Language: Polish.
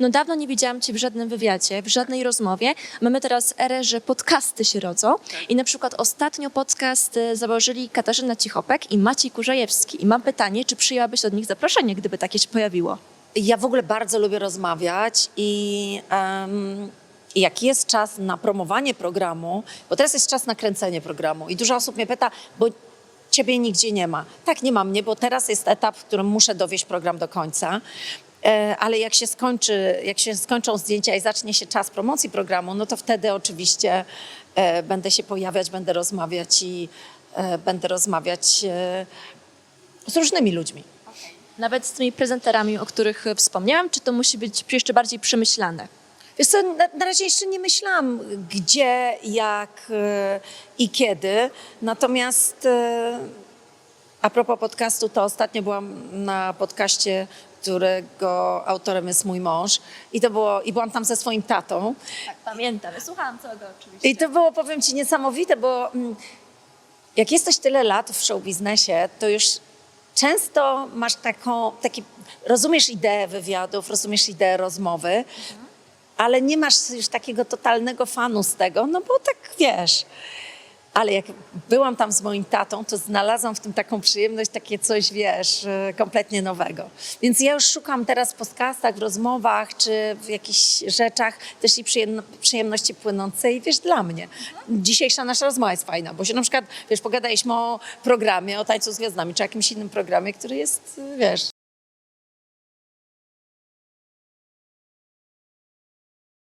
No dawno nie widziałam Cię w żadnym wywiadzie, w żadnej rozmowie. Mamy teraz erę, że podcasty się rodzą. I na przykład ostatnio podcast e, założyli Katarzyna Cichopek i Maciej Kurzajewski. I mam pytanie, czy przyjęłabyś od nich zaproszenie, gdyby takie się pojawiło? Ja w ogóle bardzo lubię rozmawiać i jak jest czas na promowanie programu, bo teraz jest czas na kręcenie programu i dużo osób mnie pyta, bo ciebie nigdzie nie ma. Tak, nie ma mnie, bo teraz jest etap, w którym muszę dowieść program do końca. E, Ale jak się, skończy, jak się skończą zdjęcia i zacznie się czas promocji programu, no to wtedy oczywiście e, będę się pojawiać, będę rozmawiać i e, będę rozmawiać z różnymi ludźmi. Nawet z tymi prezenterami, o których wspomniałam, czy to musi być jeszcze bardziej przemyślane? Wiesz co, na, na razie jeszcze nie myślałam, gdzie, jak e, i kiedy. Natomiast e, a propos podcastu, to ostatnio byłam na podcaście, którego autorem jest mój mąż i to było, i byłam tam ze swoim tatą. Tak, pamiętam. Słuchałam całego oczywiście. I to było, powiem ci, niesamowite, bo mm, jak jesteś tyle lat w show biznesie, to już często masz taką, taki, rozumiesz ideę wywiadów, rozumiesz ideę rozmowy, ale nie masz już takiego totalnego fanu z tego, no bo tak wiesz. Ale jak byłam tam z moim tatą, to znalazłam w tym taką przyjemność, takie coś, wiesz, e, kompletnie nowego. Więc ja już szukam teraz w podcastach, w rozmowach, czy w jakichś rzeczach też i przyjemno, przyjemności płynącej, wiesz, dla mnie. Dzisiejsza nasza rozmowa jest fajna, bo się na przykład, wiesz, pogadaliśmy o programie, o Tańcu z Gwiazdami, czy jakimś innym programie, który jest, wiesz,